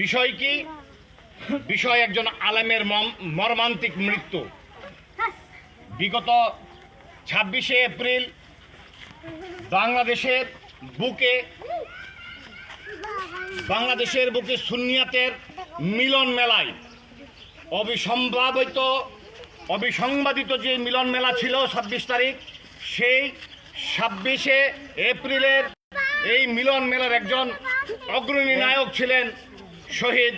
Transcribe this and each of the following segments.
বিষয় কি? বিষয় একজন আলেমের মর্মান্তিক মৃত্যু। বিগত ছাব্বিশে এপ্রিল বাংলাদেশের বুকে বাংলাদেশের বুকে সুন্নিয়াতের মিলন মেলায় অবিসম্ভাবিত, অবিসংবাদিত যে মিলন মেলা ছিল ছাব্বিশ তারিখ, সেই ছাব্বিশে এপ্রিলের এই মিলন মেলার একজন অগ্রণী নায়ক ছিলেন শহীদ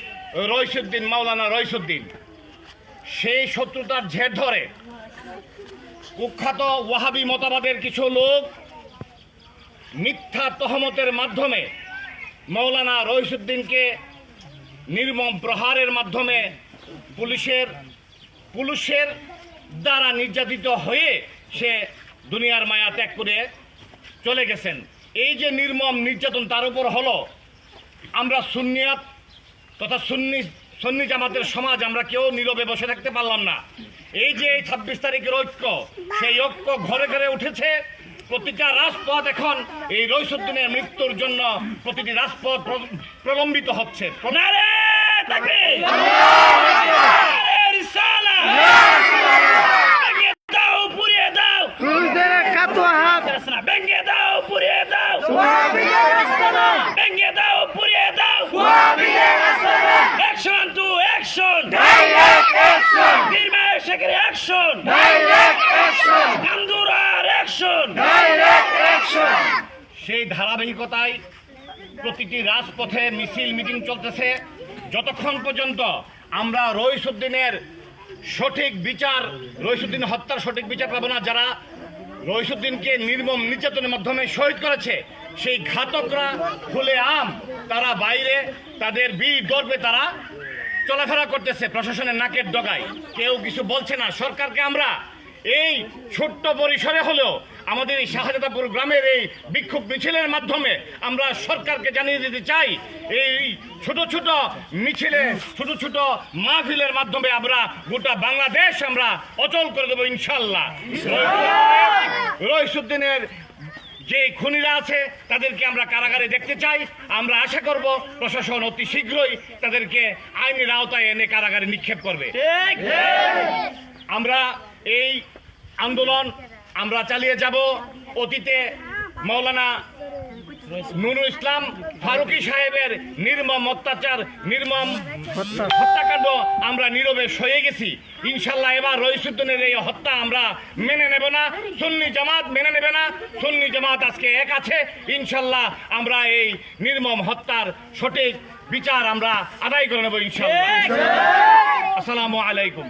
রইসুদ্দিন, মাওলানা রইসুদ্দিন। সেই শত্রুতার ঝেড় ধরে কুখ্যাত ওয়াহাবি মতবাদের কিছু লোক মিথ্যা তহমতের মাধ্যমে মৌলানা রইসুদ্দিনকে নির্মম প্রহারের মাধ্যমে পুলিশের পুলিশের দ্বারা নির্যাতিত হয়ে সে দুনিয়ার মায়া ত্যাগ করে চলে গেছেন। এই যে নির্মম নির্যাতন, তার উপর হলো আমরা সুন্নিয়াত তথা সুন্নি সুন্নি জামাতের সমাজ আমরা কেউ নীরবে বসে থাকতে পারলাম না। এই যে এই ছাব্বিশ তারিখের ঐক্য সেই ঐক্য ঘরে ঘরে উঠেছে। প্রতিটা রাজপথ এখন এই রইসুদ্দিনের মৃত্যুর জন্য প্রতিটি রাজপথ প্রলম্বিত হচ্ছে! ভেঙে দাও, পুড়িয়ে দাও! ভেঙে দাও, পুড়িয়ে দাও! ভেঙে দাও, পুড়িয়ে দাও! Action to action! বীরমা শেখের action! গান্দুরার action! সেই ধারাবাহিকতায় প্রতিটি রাজপথে মিছিল মিটিং চলতেছে যতক্ষণ পর্যন্ত আমরা রইসুদ্দিনের সঠিক বিচার রইসুদ্দিন হত্যার সঠিক বিচার পাবো না যারা রইসুদ্দিনকে নির্মম নির্যাতনের মাধ্যমে শহীদ করেছে সেই ঘাতকরা খুলে আম তারা বাইরে তাদের বীর গর্বে তারা চলাফেরা করতেছে, প্রশাসনের নাকের ডগায়। কেউ কিছু বলছে না। সরকারকে আমরা এই ছোট্ট পরিসরে হলেও আমাদের এই শাহজাদাপুর গ্রামের এই বিক্ষোভ মিছিলের মাধ্যমে আমরা সরকারকে জানিয়ে দিতে চাই, এই ছোট ছোট মিছিলে, ছোট ছোট মাহফিলের মাধ্যমে আমরা গোটা বাংলাদেশ আমরা অচল করে দেবো ইনশাল্লাহ। রইসুদ্দিনের যে খুনিরা আছে তাদেরকে আমরা কারাগারে দেখতে চাই। আমরা আশা করব প্রশাসন অতি শীঘ্রই তাদেরকে আইনের আওতায় এনে কারাগারে নিক্ষেপ করবে। আমরা এই আন্দোলন আমরা চালিয়ে যাব। অতীতে মৌলানা নুরুল ইসলাম ফারুকি সাহেবের নির্মম অত্যাচার নির্মম হত্যাকাণ্ড আমরা নীরবে সয়ে গেছি। ইনশাল্লাহ এবার রইসুদ্দিনের এই হত্যা আমরা মেনে নেব না সুন্নি জামাত মেনে নেবে না সুন্নি জামাত আজকে এক আছে। ইনশাল্লাহ আমরা এই নির্মম হত্যার সঠিক বিচার আমরা আদায় করে নেব ইনশাল্লাহ। আসসালামু আলাইকুম।